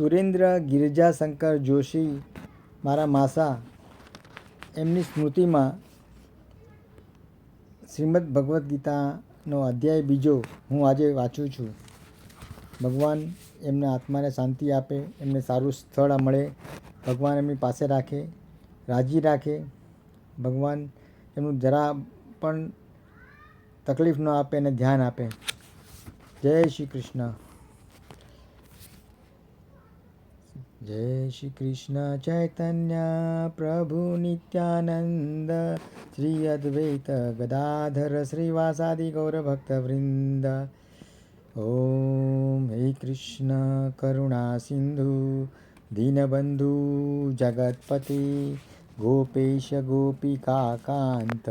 સુરેન્દ્ર ગિરિજાશંકર જોશી, મારા માસા, એમની સ્મૃતિમાં શ્રીમદ ભગવદ્ ગીતાનો અધ્યાય બીજો હું આજે વાંચું છું. ભગવાન એમના આત્માને શાંતિ આપે, એમને સારું સ્થળ મળે, ભગવાન એમની પાસે રાખે, રાજી રાખે. ભગવાન એમનું જરા પણ તકલીફ ન આપે અને ધ્યાન આપે. જય શ્રી કૃષ્ણ. જય શ્રી કૃષ્ણ ચૈતન્ય પ્રભુ નિત્યાનંદ. શ્રી અદ્વૈત ગદાધર શ્રીવાસાદિ ગૌરભક્તવૃંદ ઓમ હે કૃષ્ણ કરુણા સિંધુ, દીનબંધુ જગતપતિ, ગોપેશ ગોપિકાકાંત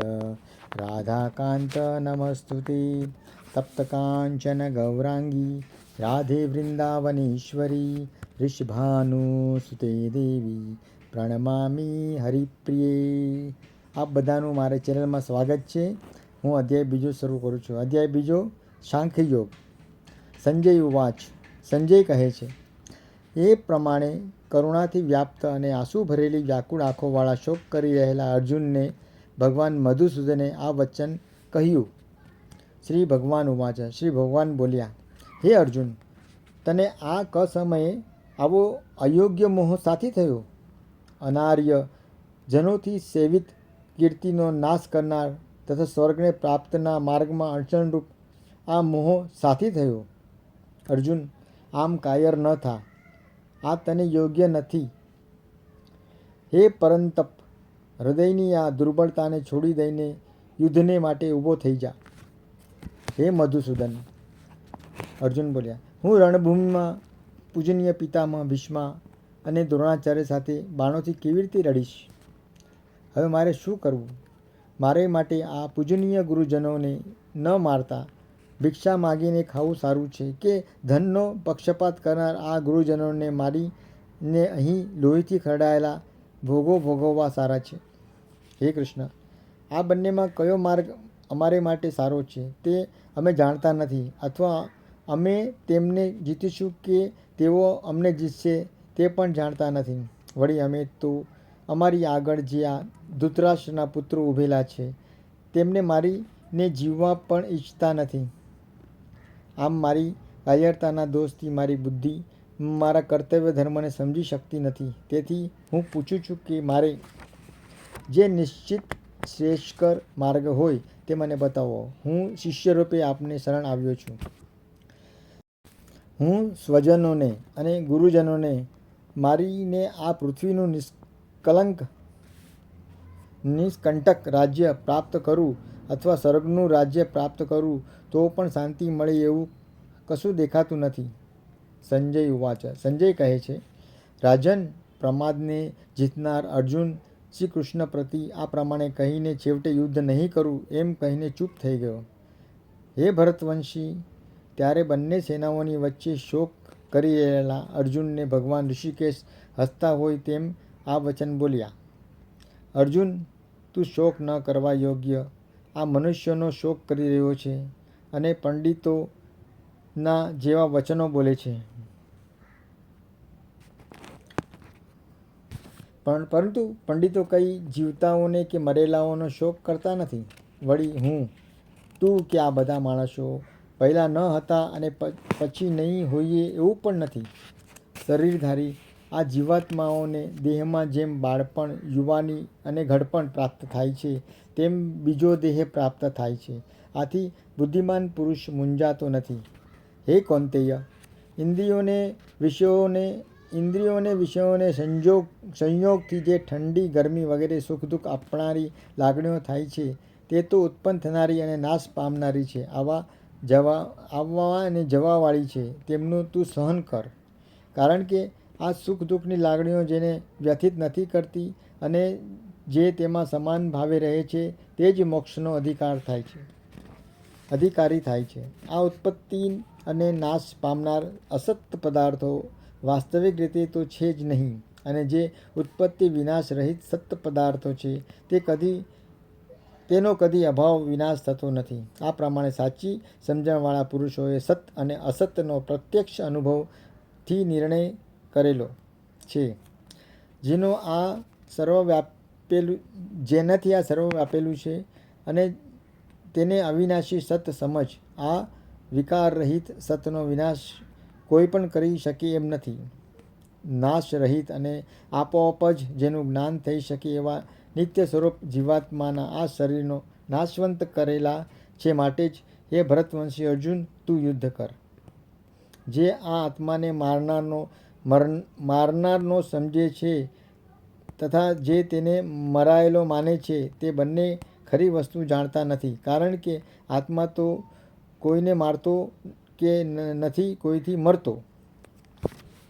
રાધાકાંત નમસ્તુતે, તપ્તકાંચન ગૌરાંગી, રાધે વૃંદાવનેશ્વરી ઋષભાનુસુતે દેવી પ્રણમામી હરિપ્રિયે આપ બધાનું મારે ચેનલમાં સ્વાગત છે હું અધ્યાય બીજો શરૂ કરું છું અધ્યાય બીજો યોગ સંજય ઉવાચ સંજય કહે છે એ પ્રમાણે કરુણાથી વ્યાપ્ત અને આંસુ ભરેલી વ્યાકુળ આંખોવાળા શોક કરી રહેલા અર્જુનને ભગવાન મધુસૂદને આ વચન કહ્યું. શ્રી ભગવાન ઉવાચ. શ્રી ભગવાન બોલ્યા, હે અર્જુન, તને આ ક સમયે આવો અયોગ્ય મોહ સાથી થયો. અનાર્ય જનોથી સેવિત કીર્તિનો નાશ કરનાર તથા સ્વર્ગને પ્રાપ્તના માર્ગમાં અડચણરૂપ આ મોહ સાથી થયો. અર્જુન, આમ કાયર ન થા. આ તને યોગ્ય નથી. હે પરંતપ હૃદયની આ દુર્બળતાને છોડી દઈને યુદ્ધને માટે ઊભો થઈ જા. હે મધુસૂદન. અર્જુન બોલ્યા, હું રણભૂમિમાં પૂજનીય પિતામાં ભીષ્મા અને દ્રોણાચાર્ય સાથે બાણોથી કેવી રીતે રડીશ? હવે મારે શું કરવું? મારે માટે આ પૂજનીય ગુરુજનોને ન મારતા ભિક્ષા માગીને ખાવું સારું છે કે ધનનો પક્ષપાત કરનાર આ ગુરુજનોને મારીને અહીં લોહીથી ખરડાયેલા ભોગો ભોગવવા સારા છે. હે કૃષ્ણ, આ બંનેમાં કયો માર્ગ અમારે માટે સારો છે તે અમે જાણતા નથી અથવા અમે તેમને જીતીશું કે તેઓ અમને જીતશે તે પણ જાણતા નથી. વળી અમે તો અમારી આગળ જે આ ધૃતરાષ્ટ્રના પુત્રો ઊભેલા છે, તેમને મારીને જીવવા પણ ઈચ્છતા નથી. આમ મારી કાયરતાના દોષથી મારી બુદ્ધિ મારા કર્તવ્ય ધર્મને સમજી શકતી નથી. તેથી હું પૂછું છું કે મારે જે નિશ્ચિત શ્રેષ્ઠકર માર્ગ હોય તે મને બતાવો. હું શિષ્ય રૂપે આપને શરણ આવ્યો છું. હું સ્વજનોને અને ગુરુજનોને મારીને આ પૃથ્વીનું નિષ્કલંક, નિષ્કંટક રાજ્ય પ્રાપ્ત કરું અથવા સ્વર્ગનું રાજ્ય પ્રાપ્ત કરું, તો પણ શાંતિ મળે એવું કશું દેખાતું નથી. સંજય ઉવાચ સંજય કહે છે, રાજન પ્રમાદને જીતનાર અર્જુન શ્રી કૃષ્ણ પ્રતિ આ પ્રમાણે કહીને છેવટે યુદ્ધ નહીં કરું એમ કહીને ચૂપ થઈ ગયો. હે ભરતવંશી ત્યારે બંને સેનાઓની વચ્ચે શોક કરી રહેલા અર્જુનને ભગવાન ઋષિકેશ હસતા હોય તેમ આ વચન બોલ્યા, અર્જુન, તું શોક ન કરવા યોગ્ય. આ મનુષ્યનો શોક કરી રહ્યો છે અને પંડિતોના જેવા વચનો બોલે છે. પણ પરંતુ પંડિતો કઈ જીવતાઓને કે મરેલાઓનો શોક કરતા નથી? વળી હું, તું કે આ બધા માણસો પહેલાં ન હતા અને પછી નહીં હોઈએ એવું પણ નથી. શરીરધારી આ જીવાત્માઓને દેહમાં જેમ બાળપણ, યુવાની અને ઘડપણ પ્રાપ્ત થાય છે, તેમ બીજો દેહ પ્રાપ્ત થાય છે. આથી બુદ્ધિમાન પુરુષ મૂંઝાતો નથી. હે કૌંતેય, ઇન્દ્રિયોને વિષયોને ઇન્દ્રિયોને વિષયોને સંજોગ, સંયોગથી જે ઠંડી, ગરમી વગેરે સુખ દુઃખ આપનારી લાગણીઓ થાય છે, તે તો ઉત્પન્ન થનારી અને નાશ પામનારી છે. આવા જવા આવવા અને જવાવાળી છે, તેમનું તું સહન કર. કારણ કે આ સુખ દુઃખની લાગણીઓ જેને વ્યથિત નથી કરતી અને જે તેમાં સમાન ભાવે રહે છે, તે જ મોક્ષનો અધિકાર થાય છે. અધિકારી થાય છે. આ ઉત્પત્તિ અને નાશ પામનાર અસત પદાર્થો વાસ્તવિક રીતે તો છે જ નહીં, અને જે ઉત્પત્તિ વિનાશ રહિત સત્ય પદાર્થો છે, તે કદી તેનો કદી અભાવ વિનાશ થતો નથી. આ પ્રમાણે સાચી સમજણવાળા પુરુષોએ સત અને અસતનો પ્રત્યક્ષ અનુભવથી નિર્ણય કરેલો છે. જેનો આ સર્વવ્યાપેલું, જેનાથી આ સર્વ વ્યાપેલું છે અને તેને અવિનાશી સત સમજ, આ વિકાર રહિત સતનો વિનાશ કોઈ પણ કરી શકે એમ નથી. નાશ રહિત અને આપોઆપ જ જેનું જ્ઞાન થઈ શકે એવા નિત્ય સ્વરૂપ જીવાત્માના આ શરીરનો નાશવંત કરેલા છે માટે જ હે ભરતવંશી અર્જુન, તું યુદ્ધ કર. જે આ આત્માને મારનારનો મરણ, મારનારનો સમજે છે તથા જે તેને મરાયેલો માને છે તે બંને ખરી વસ્તુ જાણતા નથી. કારણ કે આત્મા તો કોઈને મારતો કે નથી, કોઈથી મરતો?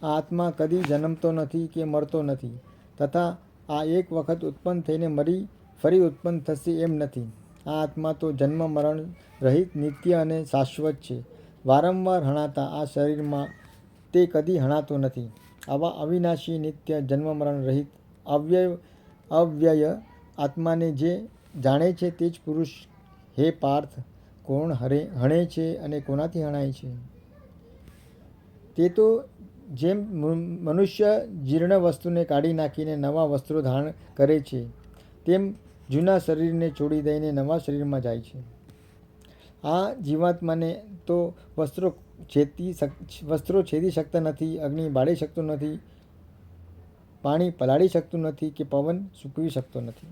આત્મા કદી જન્મતો નથી કે મરતો નથી. તથા આ એક વખત ઉત્પન્ન થઈને મરી, ફરી ઉત્પન્ન થશે એમ નથી. આ આત્મા તો જન્મ, મરણ રહિત, નિત્ય અને શાશ્વત છે. વારંવાર હણાતા આ શરીરમાં તે કદી હણાતો નથી. આવા અવિનાશી, નિત્ય, જન્મ, મરણ રહિત, અવ્યય અવ્યય આત્માને જે જાણે છે તે જ પુરુષ હે પાર્થ, કોણ હરે, હણે છે અને કોનાથી હણાય છે? તે તો જેમ મનુષ્ય જીર્ણ વસ્તુને કાઢી નાખીને નવા વસ્ત્રો ધારણ કરે છે, તેમ જૂના શરીરને છોડી દઈને નવા શરીરમાં જાય છે. આ જીવાત્માને તો વસ્ત્રો છેતી વસ્ત્રો છેદી શકતા નથી, અગ્નિ બાળી શકતો નથી, પાણી પલાળી શકતું નથી કે પવન સૂકવી શકતો નથી.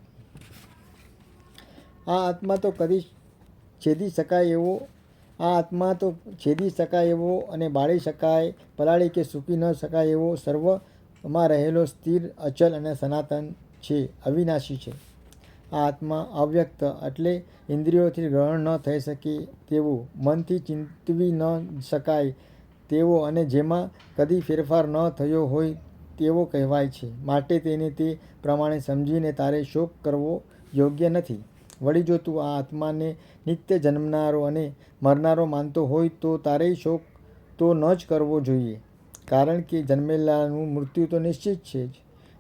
આ આત્મા તો કદી છેદી શકાય એવો આ આત્મા તો છેદી શકાય એવો અને બાળી શકાય, પલાળી કે સૂકી ન શકાય એવો સર્વમાં રહેલો સ્થિર, અચલ અને સનાતન છે, અવિનાશી છે. આ આત્મા અવ્યક્ત એટલે ઇન્દ્રિયોથી ગ્રહણ ન થઈ શકે તેવું, મનથી ચિંતવી ન શકાય તેવો અને જેમાં કદી ફેરફાર ન થયો હોય તેવો કહેવાય છે. માટે તેને તે પ્રમાણે સમજીને તારે શોક કરવો યોગ્ય નથી. વળી જો તું આ આત્માને નિત્ય જન્મનારો અને મરનારો માનતો હોય તો તારે શોક તો ન જ કરવો જોઈએ. કારણ કે જન્મેલાનું મૃત્યુ તો નિશ્ચિત છે જ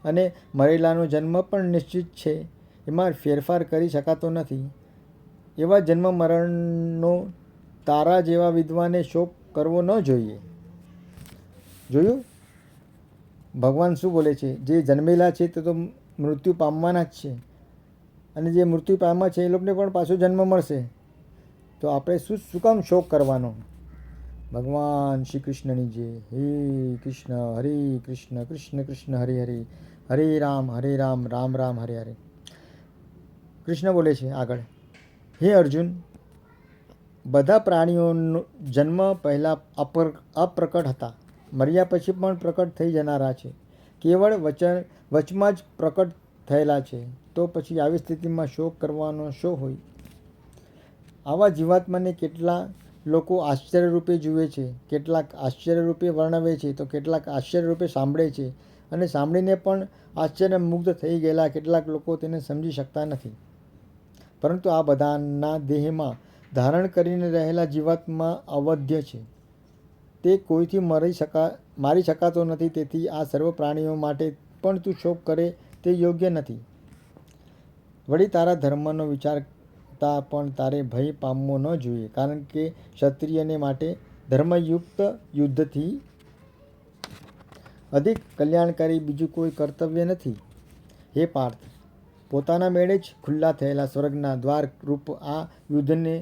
અને મરેલાનો જન્મ પણ નિશ્ચિત છે. એમાં ફેરફાર કરી શકાતો નથી. એવા જન્મ મરણનો તારા જેવા વિદ્વાને શોક કરવો ન જોઈએ. જોયું? ભગવાન શું બોલે છે? જે જન્મેલા છે તે તો મૃત્યુ પામવાના જ છે. અને જે મૃત્યુ પામ્યા છે એ લોકોને પણ પાછો જન્મ મળશે. તો આપણે શું શું કામ શોક કરવાનો? ભગવાન શ્રી કૃષ્ણની જે, હે કૃષ્ણ, હરે કૃષ્ણ કૃષ્ણ કૃષ્ણ, હરે હરે હરે રામ હરે રામ રામ રામ, હરે હરે. કૃષ્ણ બોલે છે આગળ, હે અર્જુન, બધા પ્રાણીઓનો જન્મ પહેલાં અપર, અપ્રકટ હતા. મર્યા પછી પણ પ્રકટ થઈ જનારા છે. કેવળ વચન, વચમાં જ પ્રકટ થયેલા છે. તો પછી આવી સ્થિતિમાં શોક કરવાનો શો હોય? આવા જીવાત્માને કેટલા લોકો આશ્ચર્યરૂપે જુએ છે, કેટલાક આશ્ચર્યરૂપે વર્ણવે છે, તો કેટલાક આશ્ચર્યરૂપે સાંભળે છે અને સાંભળીને પણ આશ્ચર્યમુગ્ધ થઈ ગયેલા કેટલાક લોકો તેને સમજી શકતા નથી. પરંતુ આ બધાના દેહમાં ધારણ કરીને રહેલા જીવાત્મા અવધ્ય છે. તે કોઈથી મરી શકા, મારી શકાતો નથી, તેથી આ સર્વ પ્રાણીઓ માટે પણ તું શોક કરે તે યોગ્ય નથી. વળી તારા ધર્મનો વિચારતા પણ તારે ભય પામવો ન જોઈએ, કારણ કે ક્ષત્રિયને માટે ધર્મયુક્ત યુદ્ધથી અધિક કલ્યાણકારી બીજું કોઈ કર્તવ્ય નથી. હે પાર્થ, પોતાના મેળે જ ખુલ્લા થયેલા સ્વર્ગના દ્વાર રૂપ આ યુદ્ધને,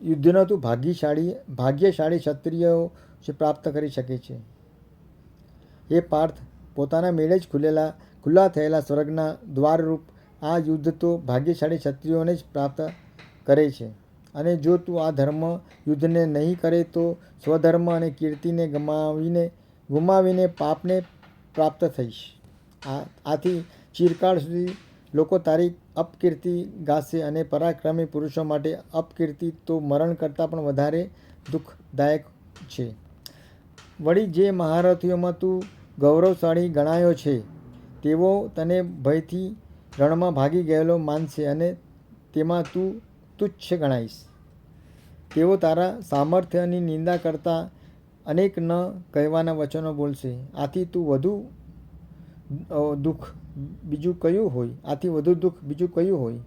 યુદ્ધનો તું ભાગ્યશાળી ભાગ્યશાળી ક્ષત્રિયો પ્રાપ્ત કરી શકે છે. હે પાર્થ, પોતાના મેળે જ ખુલેલા, ખુલ્લા થયેલા સ્વર્ગના દ્વારરૂપ આ યુદ્ધ તો ભાગ્યશાળી ક્ષત્રિયોને જ પ્રાપ્ત કરે છે. અને જો તું આ ધર્મ યુદ્ધને નહીં કરે તો સ્વધર્મ અને કીર્તિને ગમાવીને, ગુમાવીને પાપને પ્રાપ્ત થઈશ. આ, આથી ચિરકાળ સુધી લોકો તારી અપકીર્તિ ગાશે અને પરાક્રમી પુરુષો માટે અપકીર્તિ તો મરણ કરતાં પણ વધારે દુઃખદાયક છે. વળી જે મહારથીઓમાં તું ગૌરવશાળી ગણાયો છે, તેઓ તને ભયથી રણમાં ભાગી ગયેલો માનશે અને તેમાં તું તુચ્છ ગણાઈશ. તેઓ તારા સામર્થ્યની નિંદા કરતા અનેક ન કહેવાના વચનો બોલશે. આથી તું વધુ દુઃખ બીજું કયું હોય? આથી વધુ દુઃખ બીજું કયું હોય?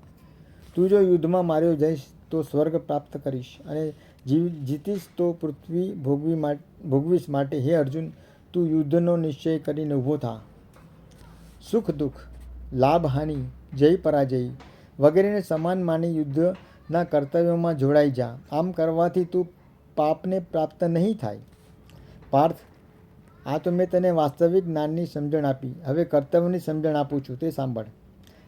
તું જો યુદ્ધમાં માર્યો જઈશ તો સ્વર્ગ પ્રાપ્ત કરીશ અને જીવ, જીતીશ તો પૃથ્વી ભોગવી ભોગવીશ માટે. હે અર્જુન, તું યુદ્ધનો નિશ્ચય કરીને ઊભો થા. સુખ દુઃખ લાભ, હાનિ, જય, પરાજય વગેરેને સમાન માની યુદ્ધના કર્તવ્યોમાં જોડાઈ જા. આમ કરવાથી તું પાપને પ્રાપ્ત નહીં થાય. પાર્થ, આ તો મેં તને વાસ્તવિક જ્ઞાનની સમજણ આપી. હવે કર્તવ્યની સમજણ આપું છું, તે સાંભળ.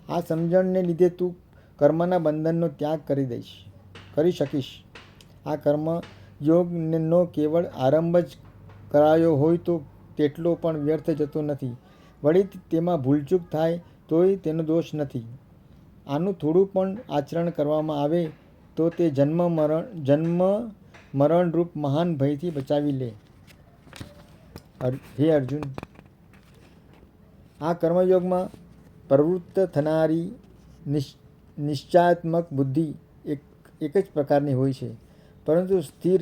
આ સમજણને લીધે તું કર્મના બંધનનો ત્યાગ કરી દઈશ, કરી શકીશ. આ કર્મ યોગનો કેવળ આરંભ જ કરાયો હોય તો તેટલો પણ વ્યર્થ જતો નથી. વળી તેમાં ભૂલચૂક થાય તોય તેનો દોષ નથી. આનું થોડું પણ આચરણ કરવામાં આવે તો તે જન્મ મરણ, જન્મ મરણરૂપ મહાન ભયથી બચાવી લે. હે અર્જુન, આ કર્મયોગમાં પ્રવૃત્ત થનારી નિશ નિશ્ચયાત્મક બુદ્ધિ એક એક જ પ્રકારની હોય છે. પરંતુ સ્થિર,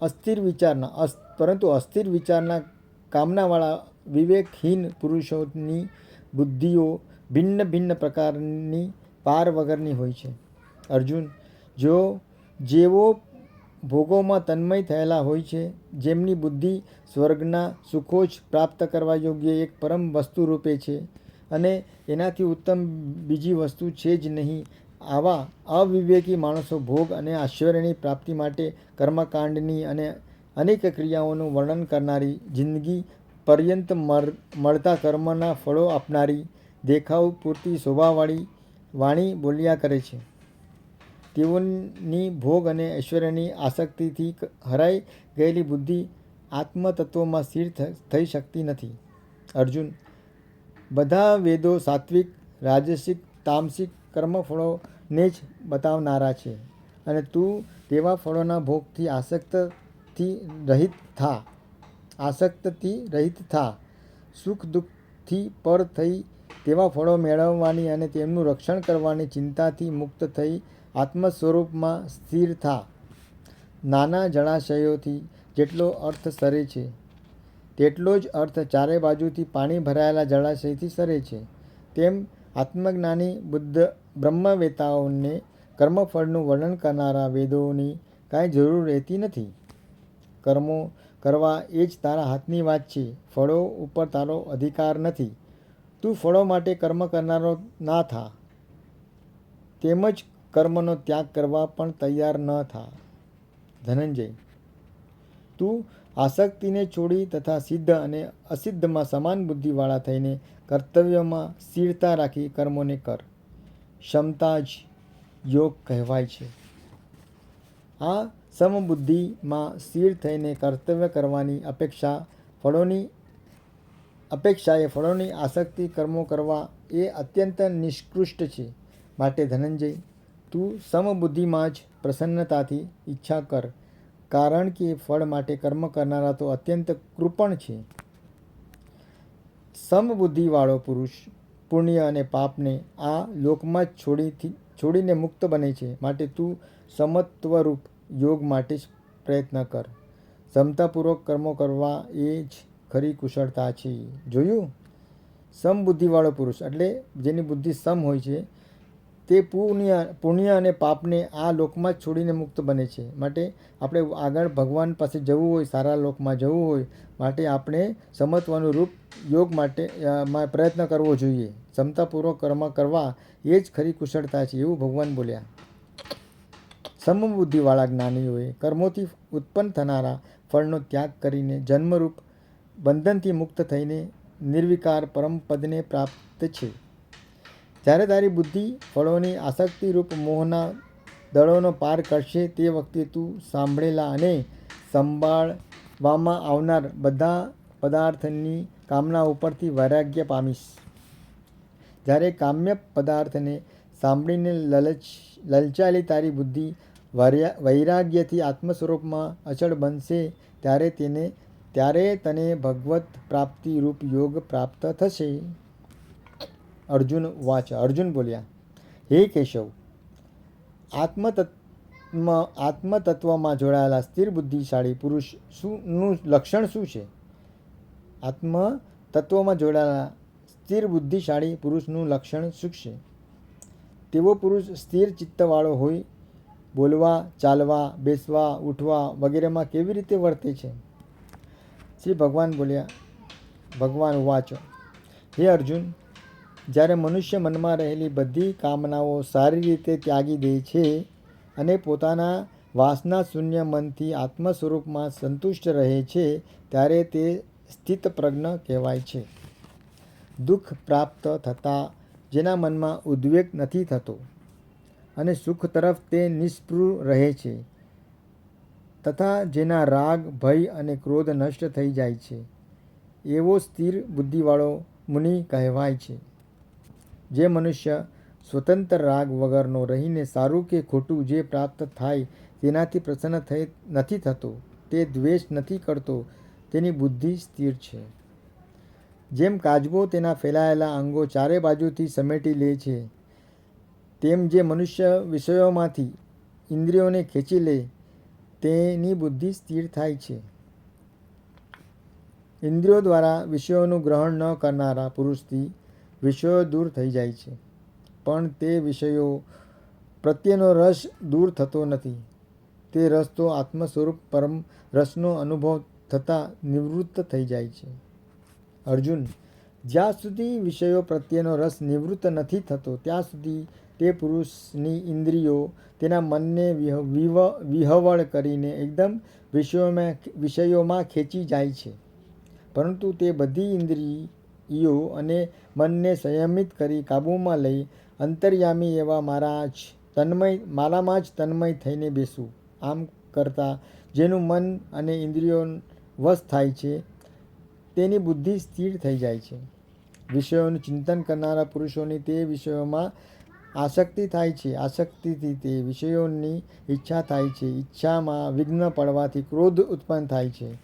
અસ્થિર વિચારના પરંતુ અસ્થિર વિચારના કામનાવાળા વિવેકહીન પુરુષોની બુદ્ધિઓ ભિન્ન ભિન્ન પ્રકારની પાર વગરની હોય છે. અર્જુન, જો જેઓ ભોગોમાં તન્મય થયેલા હોય છે, જેમની બુદ્ધિ સ્વર્ગના સુખો જ પ્રાપ્ત કરવા યોગ્ય એક પરમ વસ્તુ રૂપે છે અને એનાથી ઉત્તમ બીજી વસ્તુ છે જ નહીં, આવા અવિવેકી માણસો ભોગ અને આશ્ચર્યની પ્રાપ્તિ માટે કર્મકાંડની અને અનેક ક્રિયાઓનું વર્ણન કરનારી જિંદગી પર્યંત મર, મળતા કર્મના ફળો આપનારી દેખાવ પૂરતી શોભાવાળી વાણી બોલ્યા કરે છે. તેઓની ભોગ અને ઐશ્વર્યની આસક્તિથી હરાઈ ગયેલી બુદ્ધિ આત્મતત્વમાં સ્થિર થઈ શકતી નથી. અર્જુન, બધા વેદો સાત્વિક, રાજસિક, તામસિક કર્મફળોને જ બતાવનારા છે અને તું તેવા ફળોના ભોગથી આસક્તથી રહિત થા. આસક્તથી રહિત થા. સુખ દુઃખથી પર થઈ તેવા ફળો મેળવવાની અને તેમનું રક્ષણ કરવાની ચિંતાથી મુક્ત થઈ આત્મ સ્વરૂપમાં સ્થિર થા. નાના જળાશયોથી જેટલો અર્થ સરે છે, તેટલો જ અર્થ ચારે બાજુથી પાણી ભરાયેલા જળાશયથી સરે છે. તેમ આત્મજ્ઞાની બુદ્ધ બ્રહ્મવેતાઓને કર્મફળનું વર્ણન કરનારા વેદોની કાંઈ જરૂર રહેતી નથી. કર્મો કરવા એ જ તારા હાથની વાત છે. ફળો ઉપર તારો અધિકાર નથી. તું ફળો માટે કર્મ કરનારો ના થા. તેમજ કર્મનો ત્યાગ કરવા પણ તૈયાર ન થા. ધનંજય, તું આસક્તિને છોડી તથા સિદ્ધ અને અસિદ્ધમાં સમાન બુદ્ધિવાળા થઈને કર્તવ્યમાં સ્થિરતા રાખી કર્મોને કર. ક્ષમતા જ યોગ કહેવાય છે. આ સમબુદ્ધિમાં સ્થિર થઈને કર્તવ્ય કરવાની અપેક્ષા ફળોની અપેક્ષાએ ફળોની આસક્તિ કર્મો કરવા એ અત્યંત નિષ્કૃષ્ટ છે. માટે ધનંજય, તું સમબુદ્ધિમાં જ પ્રસન્નતાથી ઈચ્છા કર, કારણ કે ફળ માટે કર્મ કરનારા તો અત્યંત કૃપણ છે. સમબુદ્ધિવાળો પુરુષ, પુણ્ય અને પાપને આ લોકમાં જ છોડીથી, છોડીને મુક્ત બને છે. માટે તું સમત્વરૂપ યોગ માટે જ પ્રયત્ન કર. ક્ષમતાપૂર્વક કર્મો કરવા એ જ ખરી કુશળતા છે જોયું? સમબુદ્ધિવાળો પુરુષ. એટલે જેની બુદ્ધિ સમ હોય છે, તે પુણ્ય પુણ્ય અને પાપને આ લોકમાં જ છોડીને મુક્ત બને છે. માટે આપણે આગળ ભગવાન પાસે જવું હોય, સારા લોકમાં જવું હોય, માટે આપણે સમત્વનું રૂપ યોગ માટે પ્રયત્ન કરવો જોઈએ. ક્ષમતાપૂર્વક કર્મ કરવા એ જ ખરી કુશળતા છે, એવું ભગવાન બોલ્યા. સમબુદ્ધિવાળા જ્ઞાનીઓએ કર્મોથી ઉત્પન્ન થનારા ફળનો ત્યાગ કરીને જન્મરૂપ બંધનથી મુક્ત થઈને નિર્વિકાર પરમપદને પ્રાપ્ત છે. જ્યારે તારી બુદ્ધિ ફળોની આસક્તિરૂપ મોહના દળોનો પાર કરશે તે વખતે તું સાંભળેલા અને સંભાળવામાં આવનાર બધા પદાર્થની કામના ઉપરથી વૈરાગ્ય પામીશ. જ્યારે કામ્ય પદાર્થને સાંભળીને લલચ લલચાયેલી તારી બુદ્ધિ વૈરાગ્યથી આત્મ સ્વરૂપમાં અચળ બનશે, ત્યારે તેને ત્યારે તને ભગવત પ્રાપ્તિ રૂપ યોગ પ્રાપ્ત થશે. અર્જુન વાચ, અર્જુન બોલ્યા, હે કેશવ આત્મતત્વ આત્મતત્વમાં જોડાયેલા સ્થિર બુદ્ધિશાળી પુરુષ શુંનું લક્ષણ શું છે? આત્મ તત્વમાં જોડાયેલા સ્થિર બુદ્ધિશાળી પુરુષનું લક્ષણ શું છે? તેવો પુરુષ સ્થિર ચિત્તવાળો હોય, બોલવા, ચાલવા, બેસવા, ઉઠવા વગેરેમાં કેવી રીતે વર્તે છે? શ્રી ભગવાન બોલ્યા, ભગવાન, વાંચો. હે અર્જુન, જ્યારે મનુષ્ય મનમાં રહેલી બધી કામનાઓ સારી રીતે ત્યાગી દે છે અને પોતાના વાસના શૂન્ય મનથી આત્મ સ્વરૂપમાં સંતુષ્ટ રહે છે, ત્યારે તે સ્થિતપ્રજ્ઞ કહેવાય છે. દુઃખ પ્રાપ્ત થતાં જેના મનમાં ઉદ્વેગ નથી થતો અને સુખ તરફ તે નિષ્પૃહ રહે છે. તથા જેના રાગ, ભય અને ક્રોધ નષ્ટ થઈ જાય છે. એવો સ્થિર બુદ્ધિવાળો મુનિ કહેવાય છે. જે મનુષ્ય સ્વતંત્ર રાગ વગરનો રહીને સારું કે ખોટું જે પ્રાપ્ત થાય તેનાથી પ્રસન્ન થઈ નથી થતો, તે દ્વેષ નથી કરતો, તેની બુદ્ધિ સ્થિર છે. જેમ કાજબો તેના ફેલાયેલા અંગો ચારે બાજુથી સમેટી લે છે, તેમ જે મનુષ્ય વિષયોમાંથી ઇન્દ્રિયોને ખેંચી લે તેની બુદ્ધિ સ્થિર થાય છે. ઇન્દ્રિયો દ્વારા વિષયોનું ગ્રહણ ન કરનારા પુરુષથી વિષયો દૂર થઈ જાય છે. પણ તે વિષયો પ્રત્યેનો રસ દૂર થતો નથી. તે રસ તો આત્મ સ્વરૂપ પરમ રસનો અનુભવ થતાં નિવૃત્ત થઈ જાય છે. અર્જુન, જ્યાં સુધી વિષયો પ્રત્યેનો રસ નિવૃત્ત નથી થતો, ત્યાં સુધી તે પુરુષની ઇન્દ્રિયો તેના મનને વિહવળ કરીને એકદમ વિષયોમાં વિષયોમાં ખેંચી જાય છે. પરંતુ તે બધી ઇન્દ્રિયો અને મનને સંયમિત કરી કાબૂમાં લઈ અંતર્યામી એવા મારા જ તન્મય, મારામાં જ તન્મય થઈને બેસું. આમ કરતાં જેનું મન અને ઇન્દ્રિયો વશ થાય છે, તેની બુદ્ધિ સ્થિર થઈ જાય છે. વિષયોનું ચિંતન કરનારા પુરુષોની તે વિષયોમાં આસક્તિ થાય છે. આસક્તિથી તે વિષયોની ઈચ્છા થાય છે. ઈચ્છામાં વિઘ્ન પડવાથી ક્રોધ ઉત્પન્ન થાય છે.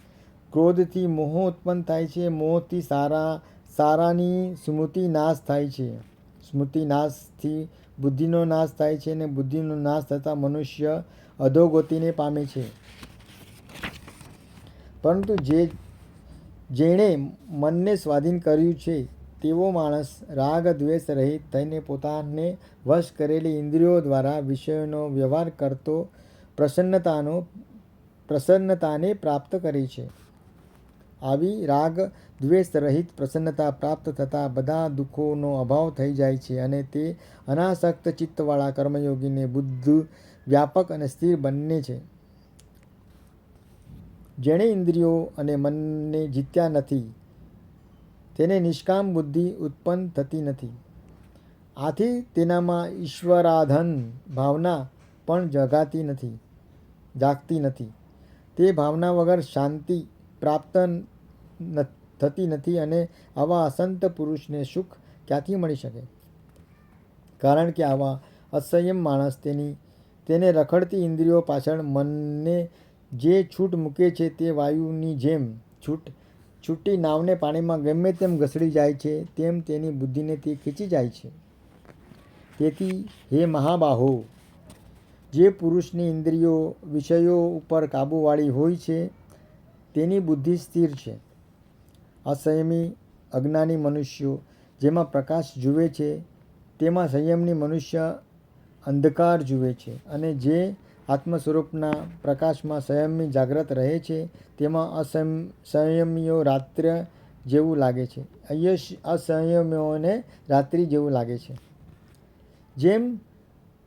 ક્રોધથી મોહ ઉત્પન્ન થાય છે. મોહથી સારા, સારાની સ્મૃતિ નાશ થાય છે. સ્મૃતિ નાશથી બુદ્ધિનો નાશ થાય છે અને બુદ્ધિનો નાશ થતાં મનુષ્ય અધોગતિને પામે છે. પરંતુ જે, જેણે મનને સ્વાધીન કર્યું છે તેવો માણસ રાગ, દ્વેષ રહિત થઈને પોતાને વશ કરેલી ઇન્દ્રિયો દ્વારા વિષયોનો વ્યવહાર કરતો પ્રસન્નતાનો, પ્રસન્નતાને પ્રાપ્ત કરે છે. આવી રાગ, દ્વેષ રહિત પ્રસન્નતા પ્રાપ્ત થતાં બધા દુઃખોનો અભાવ થઈ જાય છે અને તે અનાસક્ત ચિત્તવાળા કર્મયોગીને બુદ્ધ, વ્યાપક અને સ્થિર બંને છે. જેણે ઇન્દ્રિયો અને મનને જીત્યા નથી તેને નિષ્કામ બુદ્ધિ ઉત્પન્ન થતી નથી. આથી તેનામાં ઈશ્વરાધન ભાવના પણ જગાતી નથી, જાગતી નથી. તે ભાવના વગર શાંતિ પ્રાપ્ત થતી નથી અને આવા અસંત પુરુષને સુખ ક્યાંથી મળી શકે? કારણ કે આવા અસંયમ માણસ તેની, તેને રખડતી ઇન્દ્રિયો પાછળ મનને જે છૂટ મૂકે છે તે વાયુની જેમ છૂટ છૂટી નાવને પાણીમાં ગમે તેમ ઘસડી જાય છે, તેમ તેની બુદ્ધિને તે ખેંચી જાય છે. તેથી, હે મહાબાહો, જે પુરુષની ઇન્દ્રિયો વિષયો ઉપર કાબૂવાળી હોય છે, તેની બુદ્ધિ સ્થિર છે. અસંયમી, અજ્ઞાની મનુષ્યો જેમાં પ્રકાશ જુએ છે, તેમાં સંયમની મનુષ્ય અંધકાર જુએ છે અને જે આત્મ સ્વરૂપના પ્રકાશમાં સંયમી જાગ્રત રહે છે, તેમાં અસંયમ સંયમીઓ રાત્ર જેવું લાગે છે. અયશ અસંયમીઓને રાત્રિ જેવું લાગે છે. જેમ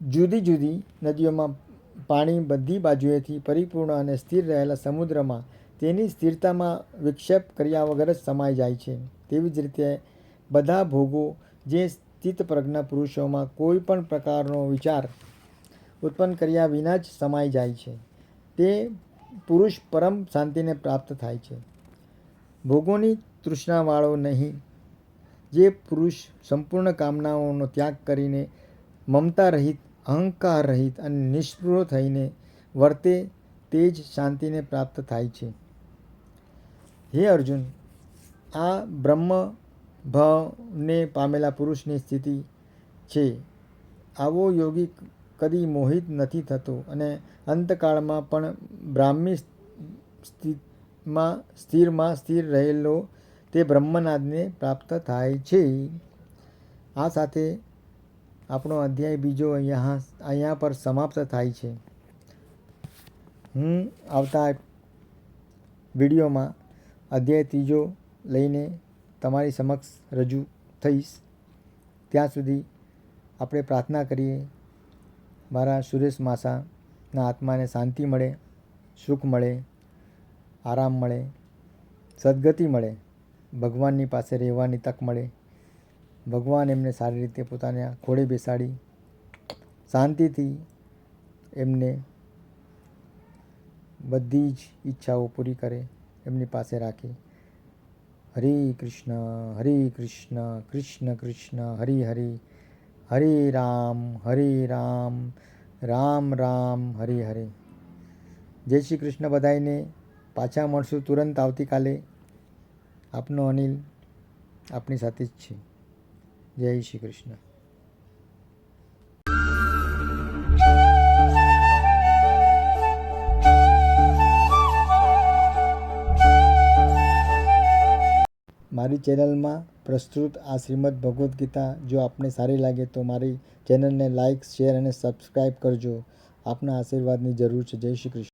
જુદી જુદી નદીઓમાં પાણી બધી બાજુએથી પરિપૂર્ણ અને સ્થિર રહેલા સમુદ્રમાં તેની સ્થિરતામાં વિક્ષેપ કર્યા વગર જ સમાઈ જાય છે. તેવી જ રીતે બધા ભોગો જે સ્થિત પ્રજ્ઞ પુરુષોમાં કોઈ પણ પ્રકારનો વિચાર ઉત્પન્ન કર્યા વિના જ સમાઈ જાય છે. તે પુરુષ પરમ શાંતિને પ્રાપ્ત થાય છે. ભોગોની તૃષ્ણાવાળો નહીં. જે પુરુષ સંપૂર્ણ કામનાઓનો ત્યાગ કરીને મમતા રહિત, અહંકાર રહિત અને નિષ્પૃહ થઈને વર્તે તે જ શાંતિને પ્રાપ્ત થાય છે. હે અર્જુન, આ બ્રહ્મ ભાવને પામેલા પુરુષની સ્થિતિ છે. આવો યોગી કદી મોહિત નથી થતો અને અંતકાળમાં પણ બ્રાહ્મી સ્થિતમાં સ્થિરમાં સ્થિર રહેલો તે બ્રહ્મનાદને પ્રાપ્ત થાય છે. આ સાથે આપણો અધ્યાય બીજો અહીંયા અહીંયા પર સમાપ્ત થાય છે. હું આવતા વિડીયોમાં અધ્યાય ત્રીજો લઈને તમારી સમક્ષ રજૂ થઈશ. ત્યાં સુધી આપણે પ્રાર્થના કરીએ. મારા સુરેશ માસાના આત્માને શાંતિ મળે, સુખ મળે, આરામ મળે, સદગતિ મળે, ભગવાનની પાસે રહેવાની તક મળે. ભગવાન એમને સારી રીતે પોતાના ખોળે બેસાડી, શાંતિથી એમને બધી જ ઈચ્છાઓ પૂરી કરે, એમની પાસે રાખે. હરે કૃષ્ણ હરે કૃષ્ણ કૃષ્ણ કૃષ્ણ, હરિ હરે. હરે રામ, હરિ રામ રામ રામ, હરે હરે. જય શ્રી કૃષ્ણ બધાઈને પાછા મળશું તુરંત આવતીકાલે. આપનો અનિલ આપની સાથે જ છે. જય શ્રી કૃષ્ણ. મારી ચેનલમાં પ્રસ્તુત આ શ્રીમદ ભગવદ્ ગીતા જો આપને સારી લાગે તો મારી ચેનલને લાઇક, શેર અને સબસ્ક્રાઈબ કરજો. આપના આશીર્વાદની જરૂર છે. જય શ્રી કૃષ્ણ.